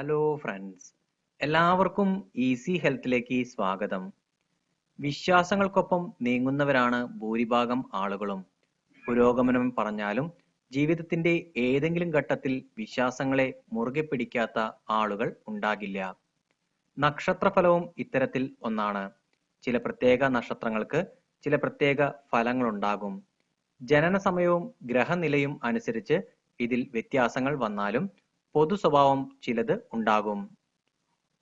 Hello friends എല്ലാവർക്കും easy ഹെൽത്തിലേക്ക് സ്വാഗതം. വിശ്വാസങ്ങൾക്കൊപ്പം നീങ്ങുന്നവരാണ് ഭൂരിഭാഗം ആളുകളും. പുരോഗമനം പറഞ്ഞാലും ജീവിതത്തിന്റെ ഏതെങ്കിലും ഘട്ടത്തിൽ വിശ്വാസങ്ങളെ മുറുകെ പിടിക്കാത്ത ആളുകൾ ഉണ്ടാകില്ല. നക്ഷത്രഫലവും ഇത്തരത്തിൽ ഒന്നാണ്. ചില പ്രത്യേക നക്ഷത്രങ്ങൾക്ക് ചില പ്രത്യേക ഫലങ്ങളുണ്ടാകും. ജനന സമയവും ഗ്രഹനിലയും അനുസരിച്ച് ഇതിൽ വ്യത്യാസങ്ങൾ വന്നാലും പൊതു സ്വഭാവം ചിലത് ഉണ്ടാകും.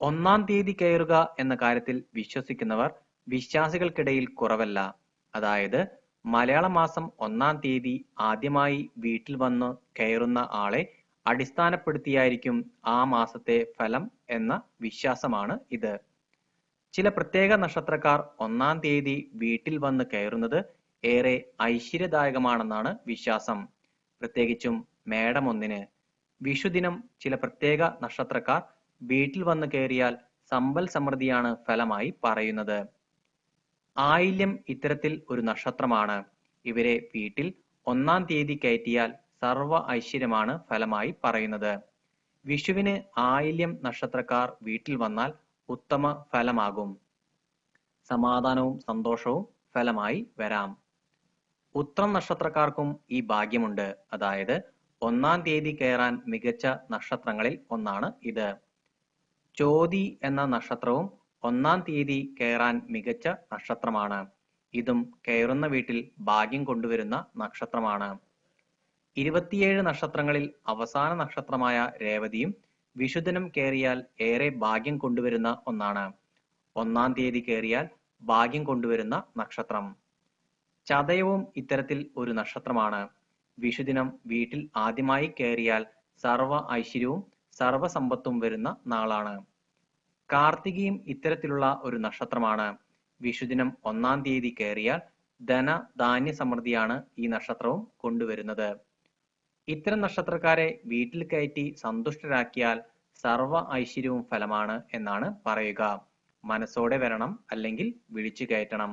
ഒന്നാം തീയതി കയറുക എന്ന കാര്യത്തിൽ വിശ്വസിക്കുന്നവർ വിശ്വാസികൾക്കിടയിൽ കുറവല്ല. അതായത് മലയാള മാസം ഒന്നാം തീയതി ആദ്യമായി വീട്ടിൽ വന്ന് കയറുന്ന ആളെ അടിസ്ഥാനപ്പെടുത്തിയായിരിക്കും ആ മാസത്തെ ഫലം എന്ന വിശ്വാസമാണ് ഇത്. ചില പ്രത്യേക നക്ഷത്രക്കാർ ഒന്നാം തീയതി വീട്ടിൽ വന്ന് കയറുന്നത് ഏറെ ഐശ്വര്യദായകമാണെന്നാണ് വിശ്വാസം. പ്രത്യേകിച്ചും മേടം ഒന്നിന്. വിഷുദിനം ചില പ്രത്യേക നക്ഷത്രക്കാർ വീട്ടിൽ വന്ന് കയറിയാൽ സമ്പൽ സമൃദ്ധിയാണ് ഫലമായി പറയുന്നത്. ആയില്യം ഇത്തരത്തിൽ ഒരു നക്ഷത്രമാണ്. ഇവരെ വീട്ടിൽ ഒന്നാം തീയതി കയറ്റിയാൽ സർവ ഐശ്വര്യമാണ് ഫലമായി പറയുന്നത്. വിഷുവിന് ആയില്യം നക്ഷത്രക്കാർ വീട്ടിൽ വന്നാൽ ഉത്തമ ഫലമാകും. സമാധാനവും സന്തോഷവും ഫലമായി വരാം. ഉത്രം നക്ഷത്രക്കാർക്കും ഈ ഭാഗ്യമുണ്ട്. അതായത് ഒന്നാം തീയതി കയറാൻ മികച്ച നക്ഷത്രങ്ങളിൽ ഒന്നാണ് ഇത്. ചോതി എന്ന നക്ഷത്രവും ഒന്നാം തീയതി കയറാൻ മികച്ച നക്ഷത്രമാണ്. ഇതും കയറുന്ന വീട്ടിൽ ഭാഗ്യം കൊണ്ടുവരുന്ന നക്ഷത്രമാണ്. ഇരുപത്തിയേഴ് നക്ഷത്രങ്ങളിൽ അവസാന നക്ഷത്രമായ രേവതിയും വിശുദ്ധനും കയറിയാൽ ഏറെ ഭാഗ്യം കൊണ്ടുവരുന്ന ഒന്നാണ്. ഒന്നാം തീയതി കയറിയാൽ ഭാഗ്യം കൊണ്ടുവരുന്ന നക്ഷത്രം. ചതയവും ഇത്തരത്തിൽ ഒരു നക്ഷത്രമാണ്. വിഷുദിനം വീട്ടിൽ ആദ്യമായി കയറിയാൽ സർവ ഐശ്വര്യവും സർവസമ്പത്തും വരുന്ന നാളാണ്. കാർത്തികയും ഇത്തരത്തിലുള്ള ഒരു നക്ഷത്രമാണ്. വിഷുദിനം ഒന്നാം തീയതി കയറിയാൽ ധന ധാന്യ സമൃദ്ധിയാണ് ഈ നക്ഷത്രവും കൊണ്ടുവരുന്നത്. ഇത്തരം നക്ഷത്രക്കാരെ വീട്ടിൽ കയറ്റി സന്തുഷ്ടരാക്കിയാൽ സർവ ഐശ്വര്യവും ഫലമാണ് എന്നാണ് പറയുക. മനസ്സോടെ വരണം അല്ലെങ്കിൽ വിളിച്ചു കയറ്റണം.